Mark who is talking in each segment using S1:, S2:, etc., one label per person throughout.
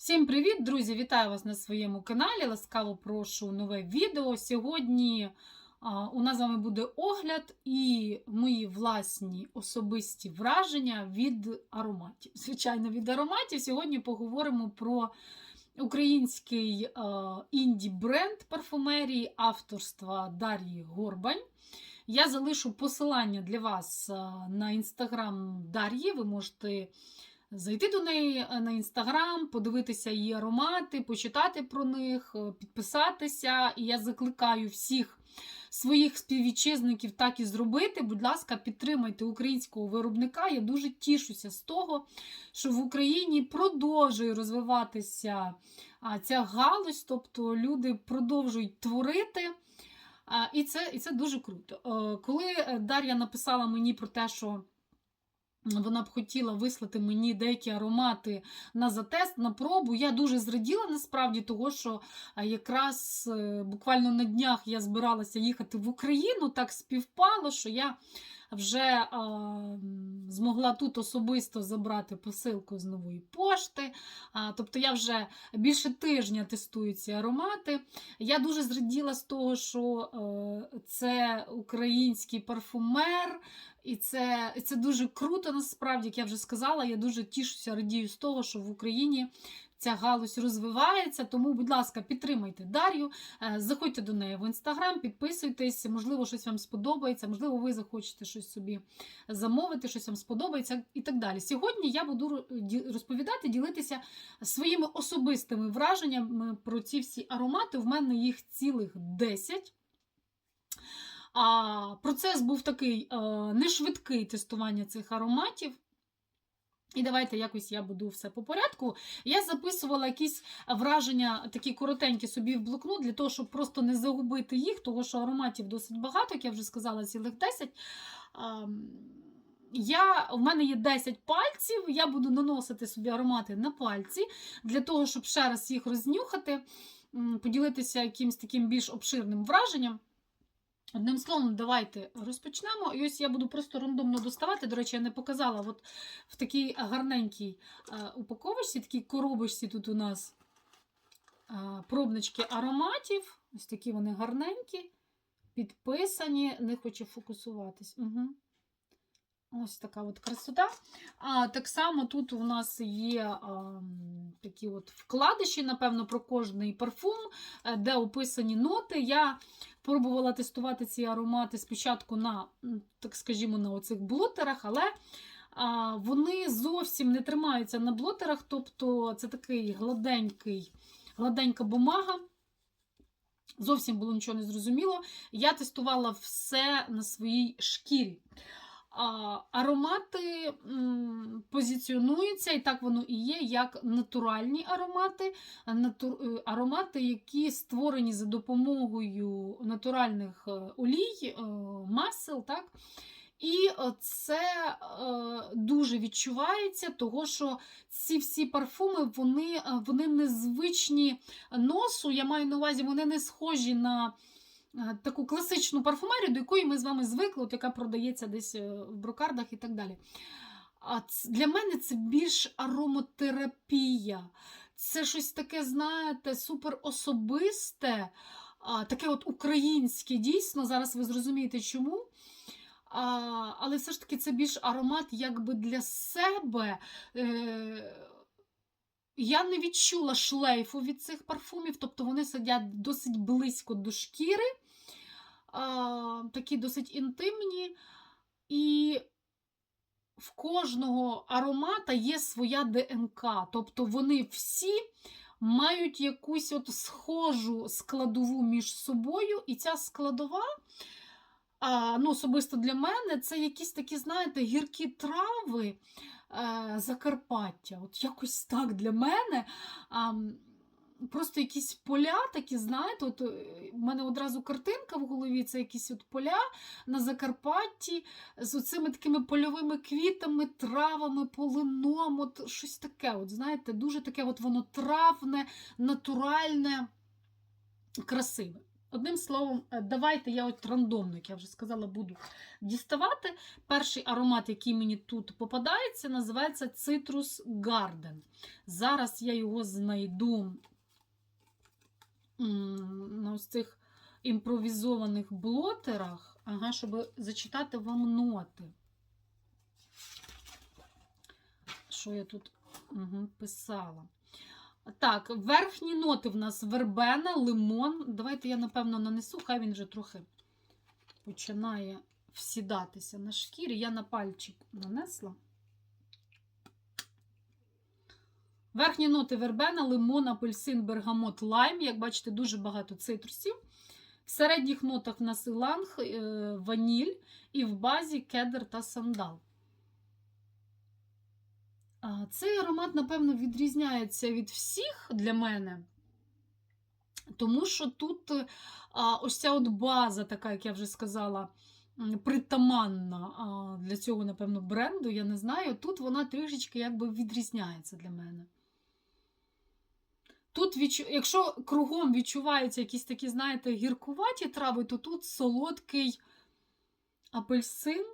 S1: Всім привіт, друзі! Вітаю вас на своєму каналі. Ласкаво прошу нове відео. Сьогодні у нас з вами буде огляд і мої власні особисті враження від ароматів. Звичайно, від ароматів. Сьогодні поговоримо про український інді-бренд парфумерії авторства Дар'ї Горбань. Я залишу посилання для вас на інстаграм Дар'ї. Ви можете зайти до неї е, на інстаграм, подивитися її аромати, почитати про них, е, підписатися. І я закликаю всіх своїх співвітчизників так і зробити. Будь ласка, підтримайте українського виробника. Я дуже тішуся з того, що в Україні продовжує розвиватися ця галузь, тобто люди продовжують творити. І це, і це дуже круто. Е, Коли Дар'я написала мені про те, що вона б хотіла вислати мені деякі аромати на затест, на пробу. Я дуже зраділа насправді того, що якраз е, буквально на днях я збиралася їхати в Україну, так співпало, що я вже а, змогла тут особисто забрати посилку з нової пошти. Тобто я вже більше тижня тестую ці аромати. Я дуже зраділа з того, що е, це український парфумер. І це, це дуже круто, насправді, як я вже сказала. Я дуже тішуся, радію з того, що в Україні ця галузь розвивається. Тому, будь ласка, підтримайте Дар'ю, е, заходьте до неї в інстаграм, підписуйтесь, можливо, щось вам сподобається, можливо, ви захочете щось собі замовити, щось вам сподобається і так далі. Сьогодні я буду розповідати, ділитися своїми особистими враженнями про ці всі аромати. В мене їх цілих 10. А процес був такий е, нешвидкий тестування цих ароматів. І давайте якось я буду все по порядку. Я записувала якісь враження, такі коротенькі собі в блокнот, для того, щоб просто не загубити їх, тому що ароматів досить багато, як я вже сказала, цілих 10. А, я, в мене є 10 пальців, я буду наносити собі аромати на пальці, для того, щоб ще раз їх рознюхати, поділитися якимось таким більш обширним враженням. Одним словом, давайте розпочнемо. І ось я буду просто рандомно доставати. До речі, я не показала от в такій гарненькій е, упаковочці, такій коробочці тут у нас е, пробнички ароматів. Ось такі вони гарненькі, підписані. Не хочу фокусуватись. Угу. Ось така от красота. А так само тут у нас є а, такі от вкладиші, напевно, про кожний парфум, е, де описані ноти. Я пробувала тестувати ці аромати спочатку на, так скажімо, на оцих блотерах, але а, вони зовсім не тримаються на блотерах, тобто це такий гладенький, гладенька бумага. Зовсім було нічого не зрозуміло. Я тестувала все на своїй шкірі. Аромати позиціонуються, і так воно і є, як натуральні аромати, е, аромати, які створені за допомогою натуральних е, олій, е, масел. Так? І це дуже відчувається, того що ці всі парфуми вони, вони незвичні носу. Я маю на увазі, вони не схожі на таку класичну парфумерію, до якої ми з вами звикли, от яка продається десь е, в брокардах і так далі. А для мене це більш аромотерапія. Це щось таке, знаєте, супер особисте, таке от українське, дійсно. Зараз ви зрозумієте, чому. А, але все ж таки це більш аромат якби для себе. Е, я не відчула шлейфу від цих парфумів, тобто вони сидять досить близько до шкіри, такі досить інтимні. І в кожного аромата є своя ДНК. Тобто вони всі мають якусь от схожу складову між собою, і ця складова. А, ну, особисто для мене це якісь такі, знаєте, гіркі трави е, Закарпаття. От якось так для мене. А, просто якісь поля такі, знаєте, от е, в мене одразу картинка в голові, це якісь от поля на Закарпатті з оцими такими польовими квітами, травами, полином, от щось таке, от, знаєте, дуже таке от воно травне, натуральне, красиве. Одним словом, е, давайте я от рандомно, як я вже сказала, буду діставати. Перший аромат, який мені тут попадається, називається Citrus Garden. Зараз я його знайду на ось цих імпровізованих блотерах, ага, щоб зачитати вам ноти. Що я тут угу, писала? Так, верхні ноти в нас вербена, лимон. Давайте я, напевно, нанесу, хай він вже трохи починає всідатися на шкірі. Я на пальчик нанесла. Верхні ноти вербена, лимон, апельсин, бергамот, лайм. Як бачите, дуже багато цитрусів. В середніх нотах в нас іланг, е, ваніль і в базі кедр та сандал. Цей аромат, напевно, відрізняється від всіх для мене, тому що тут ось ця от база, така, як я вже сказала, притаманна для цього, напевно, бренду, я не знаю. Тут вона трішечки якби відрізняється для мене. Тут, відчу... якщо кругом відчуваються якісь такі, знаєте, гіркуваті трави, то тут солодкий апельсин,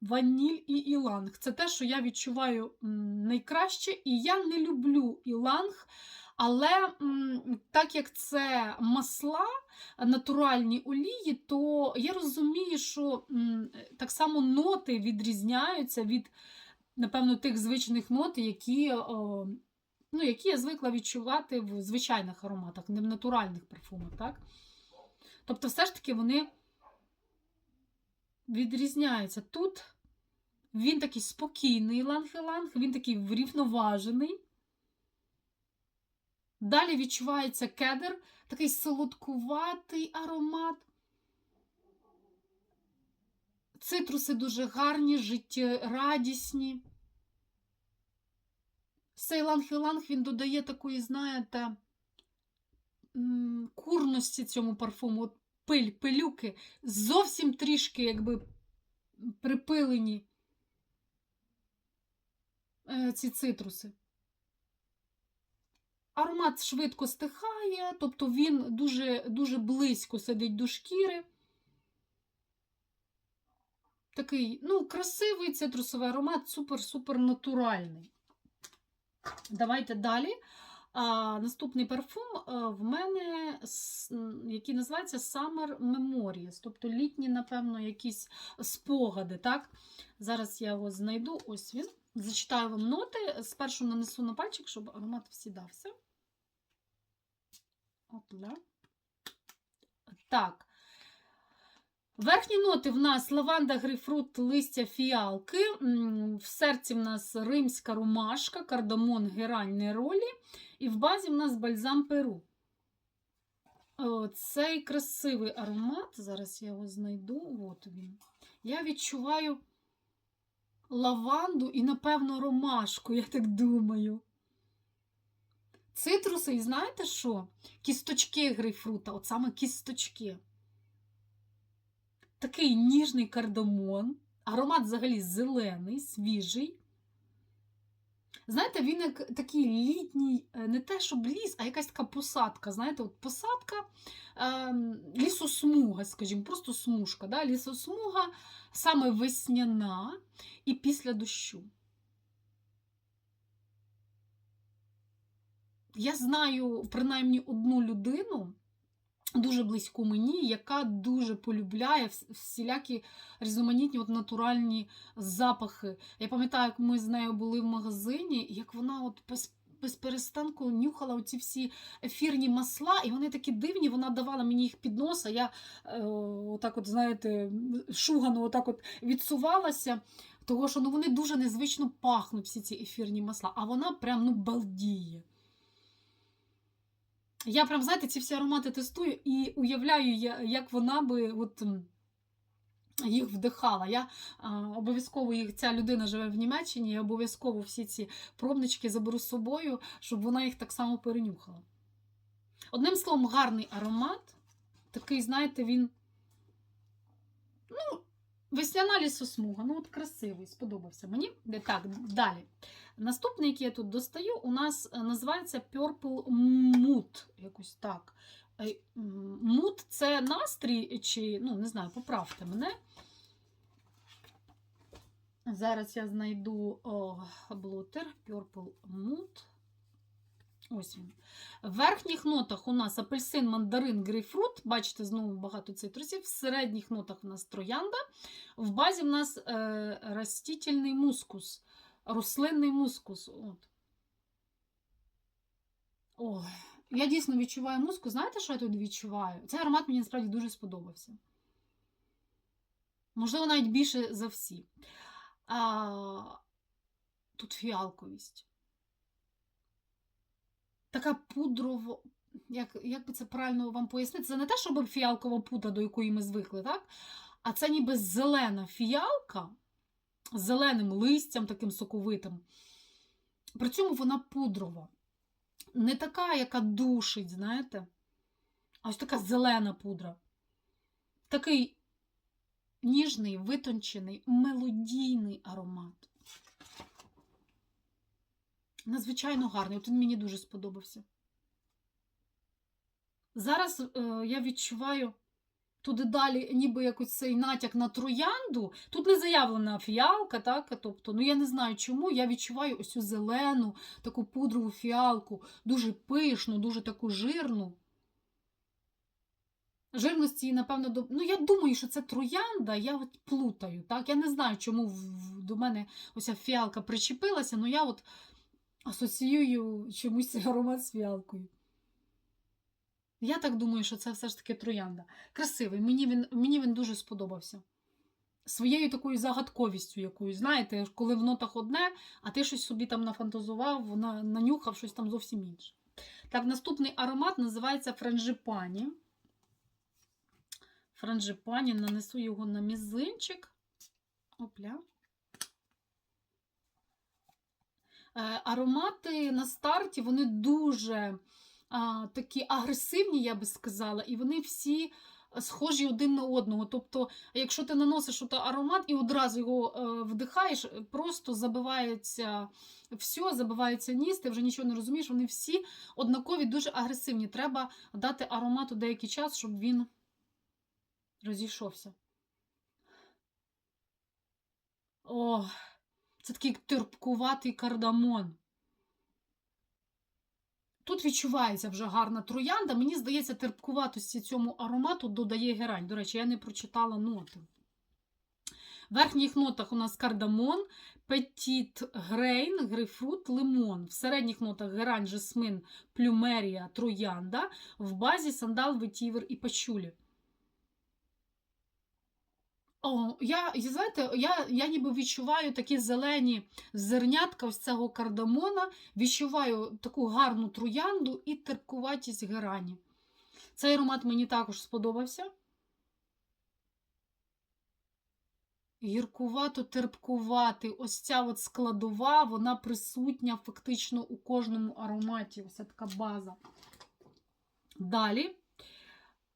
S1: ваніль і іланг. Це те, що я відчуваю найкраще. І я не люблю іланг, але так як це масла, натуральні олії, то я розумію, що так само ноти відрізняються від, напевно, тих звичних нот, які. о, ну, які я звикла відчувати в звичайних ароматах, не в натуральних парфумах, так? Тобто, все ж таки вони відрізняються. Тут він такий спокійний ланг-ланг, він такий врівноважений. Далі відчувається кедр, такий солодкуватий аромат. Цитруси дуже гарні, життєрадісні. Цей ланг-ланг він додає такої, знаєте, курності цьому парфуму. От пиль, пилюки, зовсім трішки, якби припилені е, ці цитруси. Аромат швидко стихає, тобто він дуже, дуже близько сидить до шкіри. Такий, ну, красивий цитрусовий аромат, супер-супер натуральний. Давайте далі. А, Наступний парфум а, в мене, який називається Summer Memories, тобто літні, напевно, якісь спогади. Так? Зараз я його знайду. Ось він. Зачитаю вам ноти. Спершу нанесу на пальчик, щоб аромат всідався. Опля. Так. Верхні ноти в нас лаванда, грейпфрут, листя фіалки. В серці в нас римська ромашка, кардамон, герань, неролі. І в базі в нас бальзам перу. Цей красивий аромат. Зараз я його знайду. От він. Я відчуваю лаванду і, напевно, ромашку, я так думаю. Цитруси, і знаєте що? Кісточки грейпфрута, от саме кісточки такий ніжний кардамон, аромат взагалі зелений, свіжий. Знаєте, він як такий літній, е, не те, щоб ліс, а якась така посадка. Знаєте, от посадка, е, лісосмуга, скажімо, просто смужка. Да? Лісосмуга саме весняна і після дощу. Я знаю принаймні одну людину, дуже близьку мені, яка дуже полюбляє всілякі різноманітні от натуральні запахи. Я пам'ятаю, як ми з нею були в магазині, як вона от без, без перестанку нюхала оці всі ефірні масла, і вони такі дивні, вона давала мені їх під носа. Я е, отак, от, знаєте, шугано отак от відсувалася. Того, що ну, вони дуже незвично пахнуть, всі ці ефірні масла, а вона прям ну, балдіє. Я прям, знаєте, ці всі аромати тестую і уявляю, як вона би от, їх вдихала. Я обов'язково їх, ця людина живе в Німеччині, я обов'язково всі ці пробнички заберу з собою, щоб вона їх так само перенюхала. Одним словом, гарний аромат. Такий, знаєте, він. Весняна лісосмуга. Ну, от красивий, сподобався мені. Так, далі. Наступний, який я тут достаю, у нас е, називається Purple Mood. Якось так. Ей, Муд це настрій, чи, ну, не знаю, поправте мене. Зараз я знайду о, блотер Purple Mood. Ось він. В верхніх нотах у нас апельсин, мандарин, грейпфрут. Бачите, знову багато цитрусів. В середніх нотах у нас троянда. В базі в нас е, растительний мускус, рослинний мускус. От. Ой, я дійсно відчуваю мускус. Знаєте, що я тут відчуваю? Цей аромат мені насправді дуже сподобався. Можливо, навіть більше за всі. А, тут фіалковість. Така пудрово. Як, як би це правильно вам пояснити? Це не те, щоб фіалкова пудра, до якої ми звикли, так? А це ніби зелена фіалка з зеленим листям, таким соковитим. При цьому вона пудрова. Не така, яка душить, знаєте? А ось така зелена пудра. Такий ніжний, витончений, мелодійний аромат. Надзвичайно гарний. От він мені дуже сподобався. Зараз е, я відчуваю туди далі, ніби якось цей натяк на троянду. Тут не заявлена фіалка, так? Тобто, ну я не знаю чому. Я відчуваю ось цю зелену, таку пудрову фіалку, дуже пишну, дуже таку жирну. Жирності, напевно, до... ну я думаю, що це троянда, я от плутаю. так? Я не знаю, чому до мене оця фіалка причепилася, але я от асоціюю чомусь аромат з фіалкою. Я так думаю, що це все ж таки троянда. Красивий, мені він, мені він дуже сподобався. Своєю такою загадковістю якоюсь. Знаєте, коли в нотах одне, а ти щось собі там нафантазував, на, нанюхав щось там зовсім інше. Так, наступний аромат називається франжипані. Франжипані, нанесу його на мізинчик. Опля. Е, Аромати на старті вони дуже а, такі агресивні, я би сказала, і вони всі схожі один на одного. Тобто, якщо ти наносиш аромат і одразу його е, вдихаєш, просто забивається все, забивається ніс, ти вже нічого не розумієш, вони всі однакові, дуже агресивні. Треба дати аромату деякий час, щоб він розійшовся. О, це такий терпкуватий кардамон. Тут відчувається вже гарна троянда. Мені здається, терпкуватості цьому аромату додає герань. До речі, я не прочитала ноти. В верхніх нотах у нас кардамон, петіт грейн, грейпфрут, лимон. В середніх нотах герань, жасмин, плюмерія, троянда. В базі сандал, ветівер і пачулі. О, я, знаєте, я, я ніби відчуваю такі зелені зернятка ось цього кардамона, відчуваю таку гарну троянду і терпкуватість герані. Цей аромат мені також сподобався. Гіркувато-терпкувати. Ось ця от складова, вона присутня фактично у кожному ароматі. Ось така база. Далі.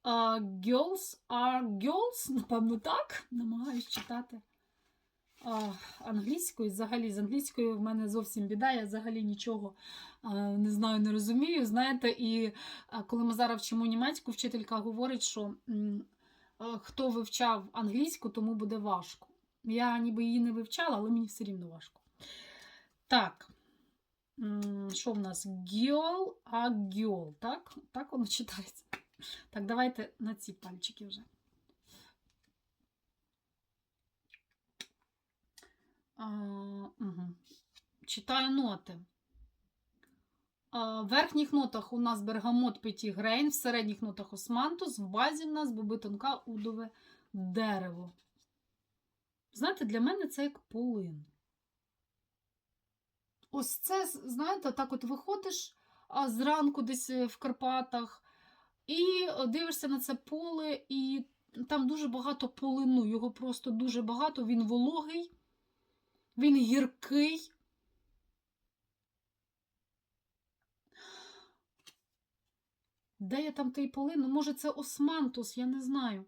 S1: Uh, girls are girls, напевно, так. Намагаюсь читати uh, англійською. Взагалі, з англійською в мене зовсім біда, я взагалі нічого uh, не знаю, не розумію. Знаєте, і uh, коли ми зараз вчимо німецьку, вчителька говорить, що uh, хто вивчав англійську, тому буде важко. Я ніби її не вивчала, але мені все рівно важко. Так. Що в нас? Girl, а girl, так? Так воно читається. Так, давайте на ці пальчики вже. А, угу. Читаю ноти. В верхніх нотах у нас бергамот петігрейн, в середніх нотах османтус, в базі в нас боби тонка удове дерево. Знаєте, для мене це як полин. Ось це, знаєте, так от виходиш зранку десь е, в Карпатах. І дивишся на це поле, і там дуже багато полину. Його просто дуже багато. Він вологий, він гіркий. Де я там той полин? Ну, може, це османтус, я не знаю.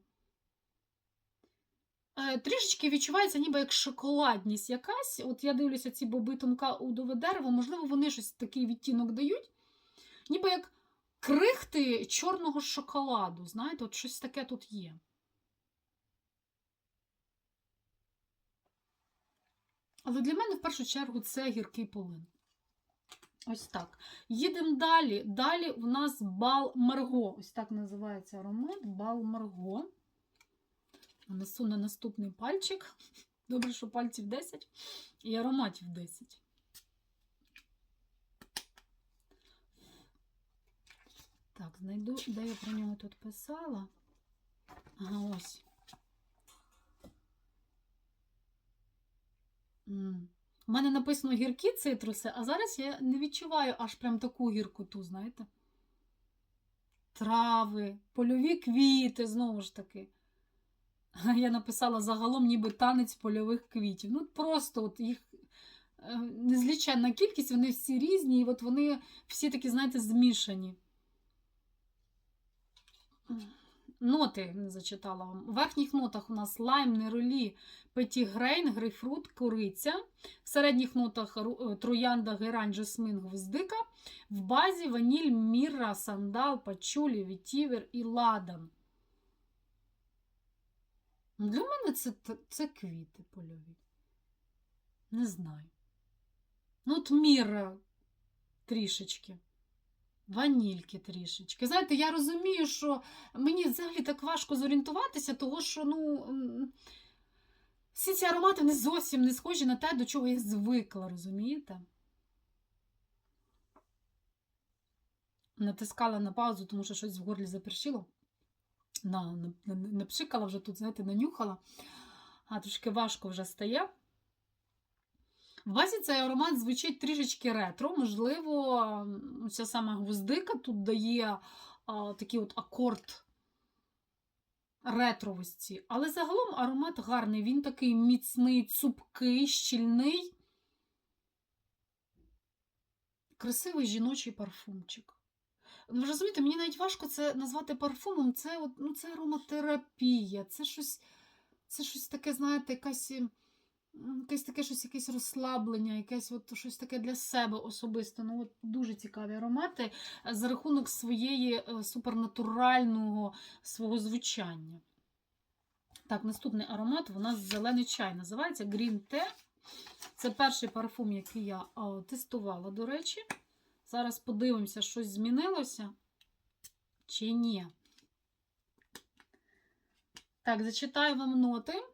S1: Е, Трішечки відчувається, ніби як шоколадність якась. От я дивлюся, ці боби тонка удове дерево, можливо, вони щось такий відтінок дають. Ніби як крихти чорного шоколаду. Знаєте, от щось таке тут є. Але для мене в першу чергу це гіркий полин. Ось так. Їдемо далі. Далі у нас бал Марго. Ось так називається аромат бал Марго. Нанесу на наступний пальчик. Добре, що пальців 10 і ароматів 10. Так, знайду, де я про нього тут писала. Ага, ось. У мене написано гіркі цитруси, а зараз я не відчуваю аж прям таку гіркоту, знаєте? Трави, польові квіти, знову ж таки. Я написала загалом ніби танець польових квітів. Ну, просто от їх е, незліченна кількість, вони всі різні, і от вони всі такі, знаєте, змішані. Ноти не зачитала вам. У верхніх нотах у нас лайм, неролі, петігрейн, грейпфрут, кориця. В середніх нотах е, троянда, герань, жасмин, гвоздика. В базі ваніль, мірра, сандал, пачулі, вітівер і ладан. Для мене це, це квіти польові. Не знаю. Ну, от мірра трішечки. Ванільки трішечки. Знаєте, я розумію, що мені взагалі так важко зорієнтуватися, того що, ну, всі ці аромати вони зовсім не схожі на те, до чого я звикла, розумієте? Натискала на паузу, тому що щось в горлі запершило. На, на, на, напшикала вже тут, знаєте, нанюхала, а трошки важко вже стає. В базі цей аромат звучить трішечки ретро. Можливо, ця сама гвоздика тут дає а, такий от акорд ретровості. Але загалом аромат гарний. Він такий міцний, цупкий, щільний. Красивий жіночий парфумчик. Ви розумієте, мені навіть важко це назвати парфумом. Це, от, ну, це ароматерапія. Це щось, це щось таке, знаєте, якась. Якесь таке щось, якесь розслаблення, якесь от щось таке для себе особисто. Ну, от дуже цікаві аромати е, за рахунок своєї е, супернатурального свого звучання. Так, наступний аромат у нас зелений чай. Називається Green Tea. Це перший парфум, який я тестувала, до речі. Зараз подивимося, щось змінилося чи ні. Так, зачитаю вам ноти.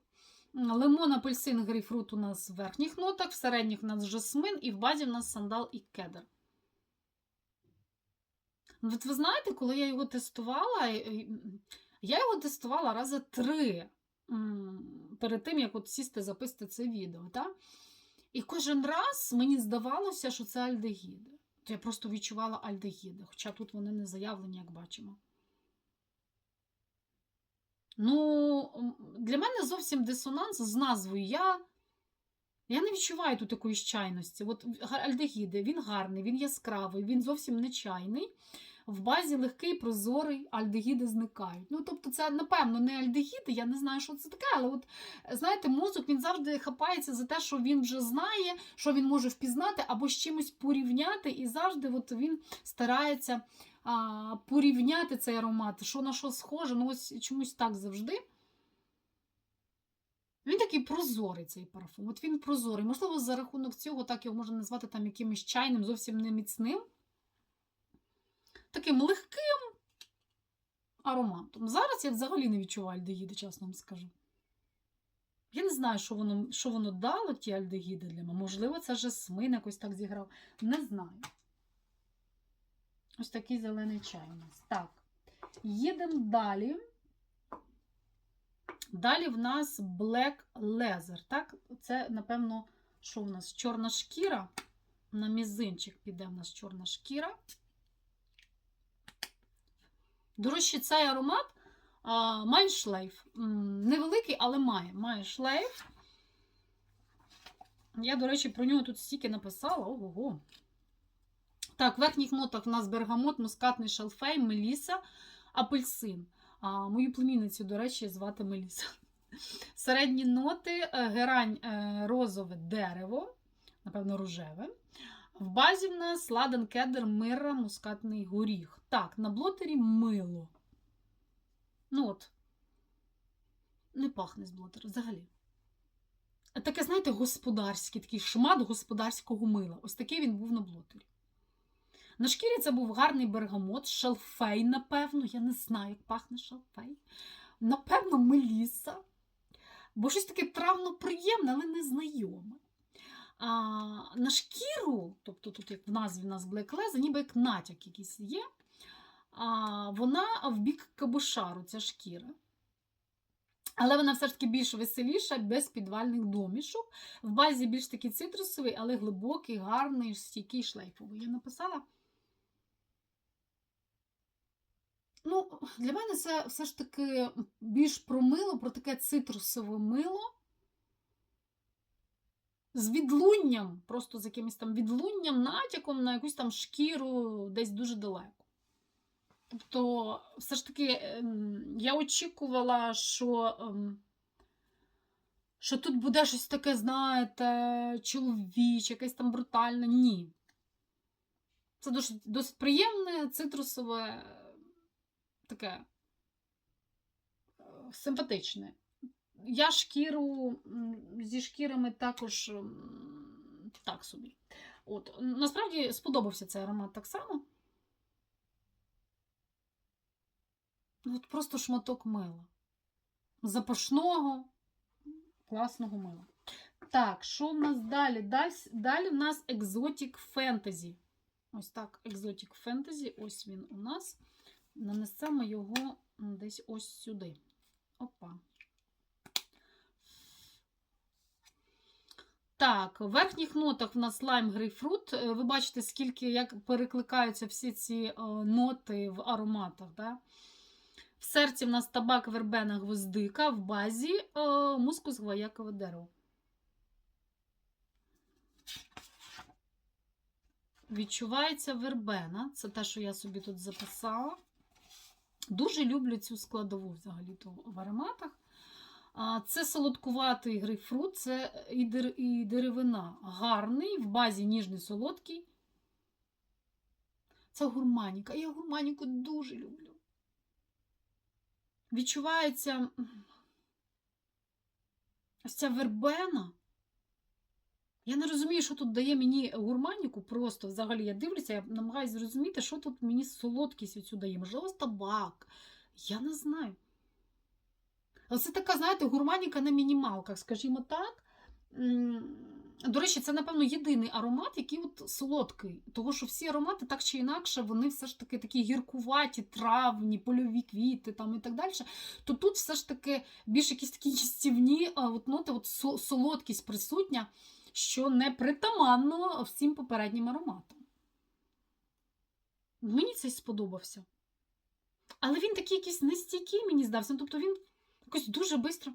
S1: Лимон, апельсин, грейпфрут у нас в верхніх нотах, в середніх у нас жасмин і в базі у нас сандал і кедр. От ви знаєте, коли я його тестувала, я його тестувала рази три перед тим, як от сісти записати це відео. Та? І кожен раз мені здавалося, що це альдегіди. То я просто відчувала альдегіди, хоча тут вони не заявлені, як бачимо. Ну, для мене зовсім дисонанс з назвою. Я, я не відчуваю тут якоїсь чайності. От альдегіди, він гарний, він яскравий, він зовсім не чайний. В базі легкий, прозорий, альдегіди зникають. Ну, тобто, це, напевно, не альдегіди, я не знаю, що це таке, але от, знаєте, мозок він завжди хапається за те, що він вже знає, що він може впізнати або з чимось порівняти, і завжди от він старається а, порівняти цей аромат, що на що схоже, ну ось чомусь так завжди. Він такий прозорий, цей парфум. От він прозорий. Можливо, за рахунок цього так його можна назвати там якимось чайним, зовсім не міцним. Таким легким ароматом. Зараз я взагалі не відчуваю альдегіди, чесно вам скажу. Я не знаю, що воно, що воно дало, ті альдегіди для мене. Можливо, це жасмин якось так зіграв. Не знаю. Ось такий зелений чай у нас. Так, їдемо далі. Далі в нас Black Leather. Так, це, напевно, що в нас? Чорна шкіра. На мізинчик піде в нас чорна шкіра. До речі, цей аромат а, має шлейф. Невеликий, але має. Має шлейф. Я, до речі, про нього тут стільки написала. Ого-го. Так, в верхніх нотах у нас бергамот, мускатний шалфей, меліса, апельсин. А, мою племінницю, до речі, звати Меліса. Середні ноти, е, герань е, розове дерево, напевно, рожеве. В базі в нас ладан кедр, мира, мускатний горіх. Так, на блотері мило. Ну от. Не пахне з блотера взагалі. Таке, знаєте, господарський, такий шмат господарського мила. Ось такий він був на блотері. На шкірі це був гарний бергамот, шалфей, напевно. Я не знаю, як пахне шалфей. Напевно, меліса. Бо щось таке травно приємне, але незнайоме. А, на шкіру, тобто тут як в назві в нас Laser, ніби як натяк якийсь є. А, вона в бік кабушару, ця шкіра. Але вона все ж таки більш веселіша, без підвальних домішок. В базі більш такий цитрусовий, але глибокий, гарний, стійкий шлейфовий. Я написала. Ну, для мене це все ж таки більш про мило, про таке цитрусове мило. З відлунням, просто з якимось там відлунням, натяком на якусь там шкіру десь дуже далеко. Тобто, все ж таки, ем, я очікувала, що, ем, що тут буде щось таке, знаєте, чоловіче, якесь там брутальне. Ні. Це досить, досить приємне, цитрусове, таке е, симпатичне. Я шкіру зі шкірами також так собі. От. Насправді сподобався цей аромат так само. От просто шматок мила. Запашного, класного мила. Так, що в нас далі? Далі, далі в нас екзотік фентезі. Ось так, екзотік фентезі. Ось він у нас. Нанесемо його десь ось сюди. Опа. Так, в верхніх нотах в нас лайм грейпфрут. Е, Ви бачите, скільки як перекликаються всі ці е, ноти в ароматах. Да? В серці в нас табак, вербена, гвоздика, в базі е, мускус гвоякове дерево. Відчувається вербена. Це те, що я собі тут записала. Дуже люблю цю складову взагалі-то в ароматах. Це солодкуватий грейпфрут, це і, дер, і деревина. Гарний, в базі ніжний солодкий. Це гурманіка. Я гурманіку дуже люблю. Відчувається ось ця вербена. Я не розумію, що тут дає мені гурманіку. Просто взагалі я дивлюся, я намагаюся зрозуміти, що тут мені солодкість оцю дає. Можливо, табак. Я не знаю. Це така, знаєте, гурманіка на мінімалках, скажімо так. До речі, це, напевно, єдиний аромат, який от солодкий. Тому що всі аромати, так чи інакше, вони все ж таки такі гіркуваті, травні, польові квіти там і так далі. То тут все ж таки більш якісь такі їстівні от ноти, от солодкість присутня, що не притаманно всім попереднім ароматам. Мені цей сподобався. Але він такий якийсь нестійкий, мені здався. Тобто він якось дуже швидко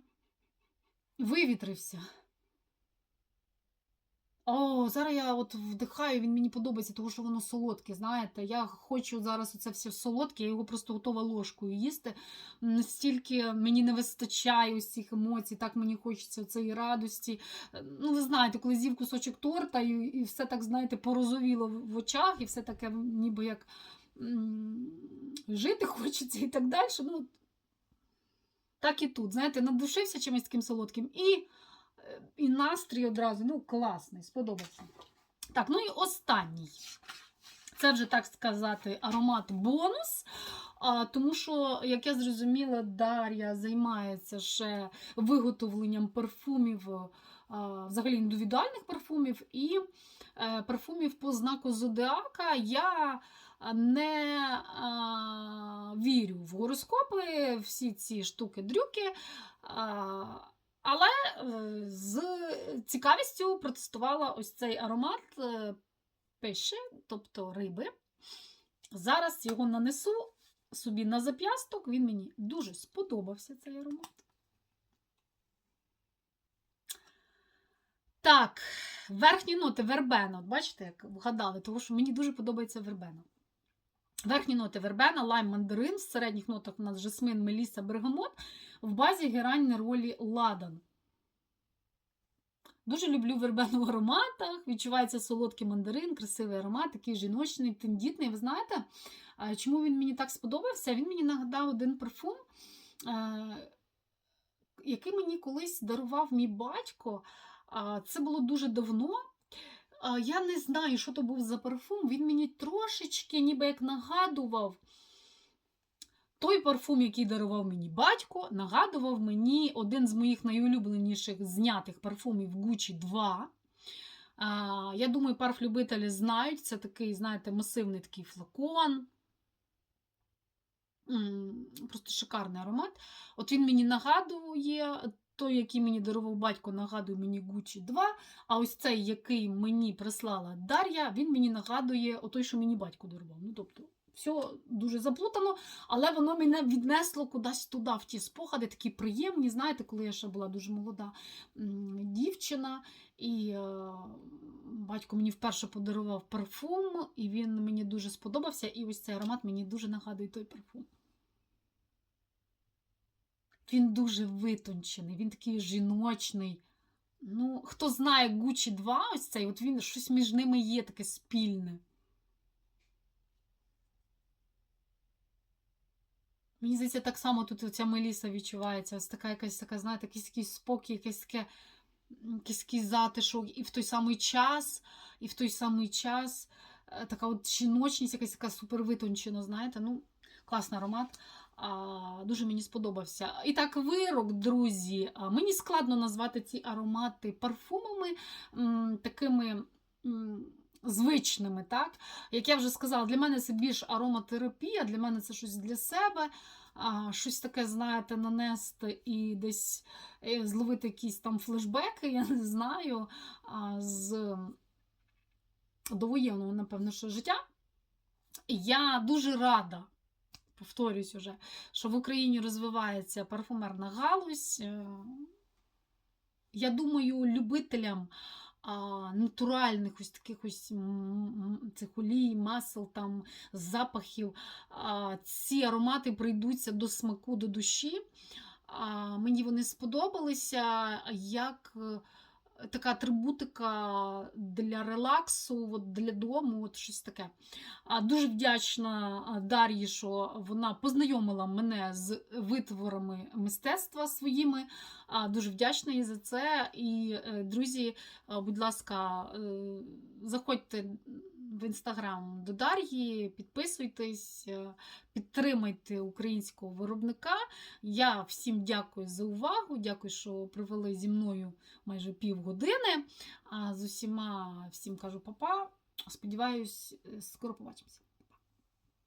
S1: вивітрився. О, зараз я от вдихаю, він мені подобається, тому що воно солодке. Знаєте, я хочу зараз оце все солодке, я його просто готова ложкою їсти. Настільки мені не вистачає ось цих емоцій, так мені хочеться цієї радості. Ну, ви знаєте, коли з'їв кусочок торта, і, і все так, знаєте, порозовіло в очах, і все таке, ніби як жити хочеться і так далі. Ну, так і тут, знаєте, надушився чимось таким солодким. І і настрій одразу, ну, класний, сподобався. Так, ну і останній. Це вже, так сказати, аромат бонус. А, Тому що, як я зрозуміла, Дар'я займається ще виготовленням парфумів, а, взагалі індивідуальних парфумів і а, парфумів по знаку Зодіака. Я не а, вірю в гороскопи, всі ці штуки-дрюки. А, але е, з цікавістю протестувала ось цей аромат е, пише, тобто риби. Зараз його нанесу собі на зап'ясток, він мені дуже сподобався цей аромат. Так, верхні ноти вербена. Бачите, як вгадали, тому що мені дуже подобається вербена. Верхні ноти вербена, лайм, мандарин, в середніх нотах у нас жасмин, меліса, бергамот, в базі герань ролі ладан. Дуже люблю вербену в ароматах. Відчувається солодкий мандарин, красивий аромат, такий жіночний, тендітний. Ви знаєте, чому він мені так сподобався? Він мені нагадав один парфум, який мені колись дарував мій батько. Це було дуже давно. Я не знаю, що то був за парфум. Він мені трошечки ніби як нагадував. Той парфум, який дарував мені батько, нагадував мені один з моїх найулюбленіших знятих парфумів Gucci 2. А, Я думаю, парфлюбителі знають. Це такий, знаєте, масивний такий флакон. Просто шикарний аромат. От він мені нагадує, той, який мені дарував батько, нагадує мені Gucci 2. А ось цей, який мені прислала Дар'я, він мені нагадує той, що мені батько дарував. Ну, тобто, все дуже заплутано, але воно мене віднесло кудись туди, в ті спогади, такі приємні. Знаєте, коли я ще була дуже молода дівчина, і е, батько мені вперше подарував парфум, і він мені дуже сподобався. І ось цей аромат мені дуже нагадує той парфум. Він дуже витончений, він такий жіночний. Ну, хто знає Gucci 2, ось цей, от він щось між ними є таке спільне. Мені здається, так само тут ця Меліса відчувається. Ось така якась така, знаєте, якийсь такий спокій, якесь таке, якийсь такий затишок, і в той самий час, і в той самий час е, така от жіночність, якась така супервитончена, знаєте, ну, класний аромат. Дуже мені сподобався. І так, вирок, друзі. Мені складно назвати ці аромати парфумами такими. Звичними, так? Як я вже сказала, для мене це більш ароматерапія, для мене це щось для себе, щось таке, знаєте, нанести і десь е, зловити якісь там флешбеки, я не знаю, з довоєнного, напевно, що життя. Я дуже рада, повторюсь уже, що в Україні розвивається парфумерна галузь. Е, Я думаю, любителям натуральних ось таких ось цих олій, масел, там, запахів, ці аромати прийдуться до смаку, до душі. Мені вони сподобалися як е, така атрибутика для релаксу, от для дому, от щось таке. А, Дуже вдячна Дар'ї, що вона познайомила мене з витворами мистецтва своїми. А, Дуже вдячна їй за це. І, е, друзі, будь ласка, е, заходьте в інстаграм до Дар'ї, підписуйтесь, е, підтримайте українського виробника. Я всім дякую за увагу. Дякую, що провели зі мною майже півгодини. А з усіма всім кажу папа. Сподіваюсь, е, скоро побачимося.